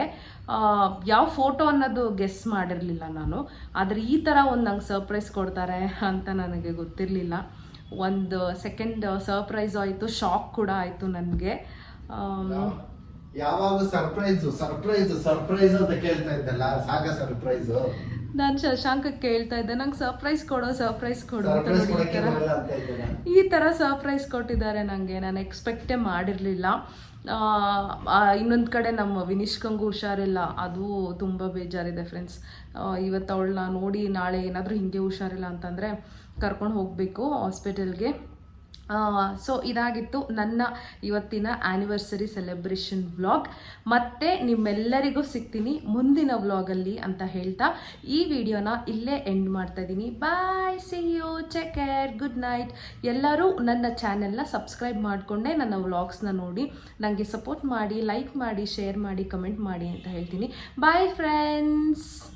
ಯಾವ ಫೋಟೋ ಅನ್ನೋದು ಗೆಸ್ ಮಾಡಿರಲಿಲ್ಲ ನಾನು. ಆದರೆ ಈ ಥರ ಒಂದು ನಂಗೆ ಸರ್ಪ್ರೈಸ್ ಕೊಡ್ತಾರೆ ಅಂತ ನನಗೆ ಗೊತ್ತಿರಲಿಲ್ಲ. ಒಂದು ಸೆಕೆಂಡ್ ಸರ್ಪ್ರೈಸ್ ಆಯಿತು ಶಾಕ್ ಕೂಡ ಆಯಿತು ನನಗೆ. ಯಾವಾಗ ಸರ್ಪ್ರೈಸ್ ಸರ್ಪ್ರೈಸ್ ಸರ್ಪ್ರೈಸ್ ಅಂತ ಕೇಳ್ತಾ ಇದ್ದಲ್ಲ, ಸಾಗ ಸರ್ಪ್ರೈಸ್ ನಾನು ಶಶಾಂಕ ಕೇಳ್ತಾ ಇದ್ದೆ. ನಂಗೆ ಸರ್ಪ್ರೈಸ್ ಕೊಡೋ ಸರ್ಪ್ರೈಸ್ ಕೊಡು ಅಂತ ನೋಡಿ ಈ ಥರ ಈ ಥರ ಸರ್ಪ್ರೈಸ್ ಕೊಟ್ಟಿದ್ದಾರೆ ನನಗೆ ನಾನು ಎಕ್ಸ್ಪೆಕ್ಟೇ ಮಾಡಿರಲಿಲ್ಲ. ಇನ್ನೊಂದು ಕಡೆ ನಮ್ಮ ವಿನೀಶ್ ಕಂಗು ಹುಷಾರಿಲ್ಲ. ಅದು ತುಂಬ ಬೇಜಾರಿದೆ ಫ್ರೆಂಡ್ಸ್ ಇವತ್ತು ಅವಳನ್ನ ನೋಡಿ ನಾಳೆ ಏನಾದರೂ ಹಿಂಗೆ ಹುಷಾರಿಲ್ಲ ಅಂತಂದರೆ ಕರ್ಕೊಂಡು ಹೋಗಬೇಕು ಹಾಸ್ಪಿಟಲ್ಗೆ ಸೊ ಇದಾಗಿತ್ತು ನನ್ನ ಇವತ್ತಿನ ಆ್ಯನಿವರ್ಸರಿ ಸೆಲೆಬ್ರೇಷನ್ ವ್ಲಾಗ್ ಮತ್ತೆ ನಿಮ್ಮೆಲ್ಲರಿಗೂ ಸಿಗ್ತೀನಿ ಮುಂದಿನ ವ್ಲಾಗಲ್ಲಿ ಅಂತ ಹೇಳ್ತಾ ಈ ವಿಡಿಯೋನ ಇಲ್ಲೇ ಎಂಡ್ ಮಾಡ್ತಾ ಇದ್ದೀನಿ bye see you check care good night ಎಲ್ಲರೂ ನನ್ನ ಚಾನೆಲ್ನ ಸಬ್ಸ್ಕ್ರೈಬ್ ಮಾಡಿಕೊಂಡೇ ನನ್ನ ವ್ಲಾಗ್ಸ್ನ ನೋಡಿ. ನನಗೆ ಸಪೋರ್ಟ್ ಮಾಡಿ ಲೈಕ್ ಮಾಡಿ ಶೇರ್ ಮಾಡಿ ಕಮೆಂಟ್ ಮಾಡಿ ಅಂತ ಹೇಳ್ತೀನಿ. Bye friends